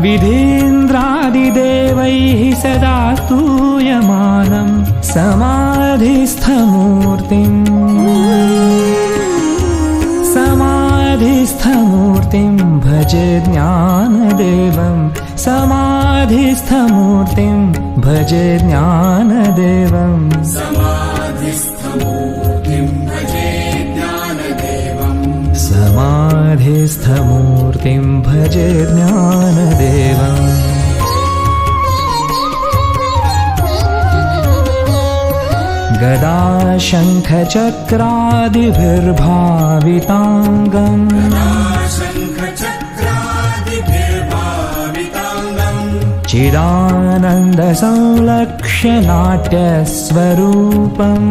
विधीन्द्रादिदेवैः सदा स्तूयमानम् समाधिस्थमूर्तिम्। समाधिस्थमूर्तिं भजे ज्ञानदेवम् समाधिस्थमूर्तिं भजे ज्ञानदेवम् समाधिस्थमूर्तिं भजे ज्ञानदेवम्। गदाशङ्खचक्रादिभिर्भाविताङ्गम्। शङ्खचक्रादिभिर्भाविताङ्गम् चिदानन्दसंलक्ष्यनाट्यस्वरूपम्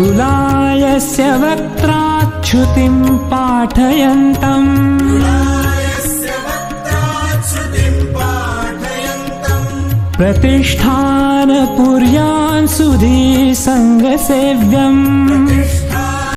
लुलायस्य वक्त्राच्छ्रुतिं पाठयन्तम्। रायस्य वक्त्राच्छ्रुतिम् पाठयन्तम्। प्रतिष्ठानपुर्यान् सुधी सङ्गसेव्यम्